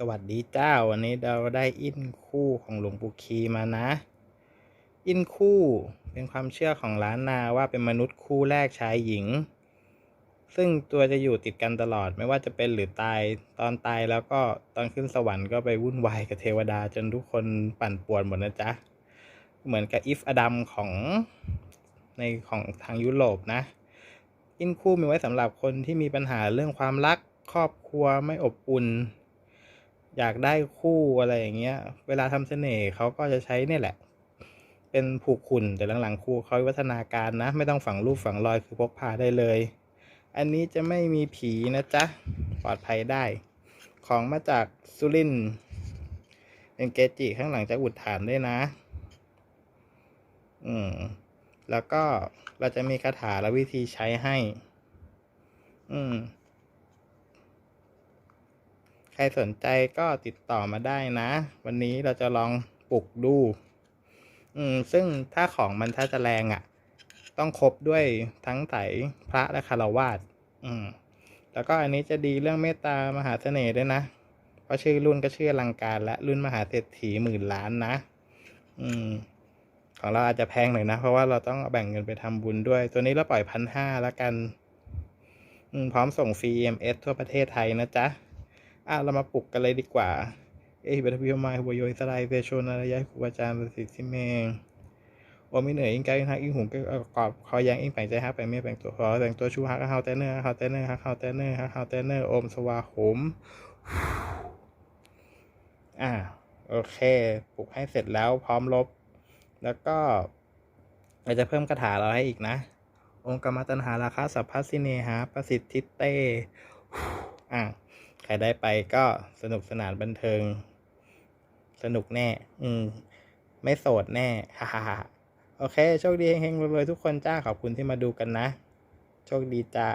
สวัสดีเจ้า วันนี้เราได้อินคู่ของหลวงปู่คีมานะ อินคู่เป็นความเชื่อของล้านนาว่าเป็นมนุษย์คู่แรกชายหญิง ซึ่งตัวจะอยู่ติดกันตลอดไม่ว่าจะเป็นหรือตายตอนตายแล้วก็ตอนขึ้นสวรรค์ก็ไปวุ่นวายกับเทวดาจนทุกคนปั่นป่วนหมดนะจ๊ะ เหมือนกับอิฟอดัมของในของทางยุโรปนะ อินคู่มีไว้สำหรับคนที่มีปัญหาเรื่องความรักครอบครัวไม่อบอุ่น อยากได้คู่อะไรอย่างเงี้ย เวลาทำเสน่ห์เขาก็จะใช้เนี่ยแหละ เป็นผูกขุนแต่หลังๆคู่เขาวิวัฒนาการนะ ไม่ต้องฝังรูปฝังรอยคือพกพาได้เลย อันนี้จะไม่มีผีนะจ๊ะ ปลอดภัยได้ ของมาจากสุรินเป็นเกจิข้างหลังจะอุดฐานด้วยนะ อืม แล้วก็เราจะมีคาถาและวิธีใช้ให้ อืม ใครสนใจก็ติดต่อมาได้นะ วันนี้เราจะลองปลุกดู อืม ซึ่งถ้าของมันถ้าจะแรงอะ่ะ ต้องครบด้วยทั้งไถพระและคารวาสอืม แล้วก็อันนี้จะดีเรื่องเมตตามหาเสน่ห์ด้วยนะ เพราะชื่อรุ่นก็ชื่ออลังการและรุ่นมหาเศรษฐีหมื่นล้านนะ อืม ของเราอาจจะแพงหน่อยนะ เพราะว่าเราต้องแบ่งเงินไปทำบุญด้วย ตัวนี้เราปล่อยพันห้าแล้วกัน อืม พร้อมส่งฟรี EMS ทั่วประเทศไทยนะจ๊ะ อะเรามาปลุกกันเลยดีกว่า เอ้ยบัตพิมพ์มาหัวโยยสไลด์เตโชนอะไรยะครูอาจารย์ประสิทธิ์เมงโอไม่เหนื่อยอิงไกอิงฮักอิงหุงก็กรอบคอยังอิงแปลงใจฮักแปลงเมียแปลงตัวขอแต่งตัวชูฮักเฮาเตเนอร์เฮาเตเนอร์ฮักเฮาเตเนอร์ฮักเฮาเตเนอร์โอมสวาหมอ่าโอเคปลุกให้เสร็จแล้วพร้อมลบ แล้วก็เราจะเพิ่มคาถาเราให้อีกนะ องค์กรรมตันหาราคาสัพพสิเนหา ประสิทธิเตอ่า ใครได้ไปก็สนุกสนานบันเทิง สนุกแน่ อืม ไม่โสดแน่ฮ่าฮ่าฮ่าโอเค โชคดีเฮงๆรวยๆทุกคนจ้าขอบคุณที่มาดูกันนะ โชคดีจ้า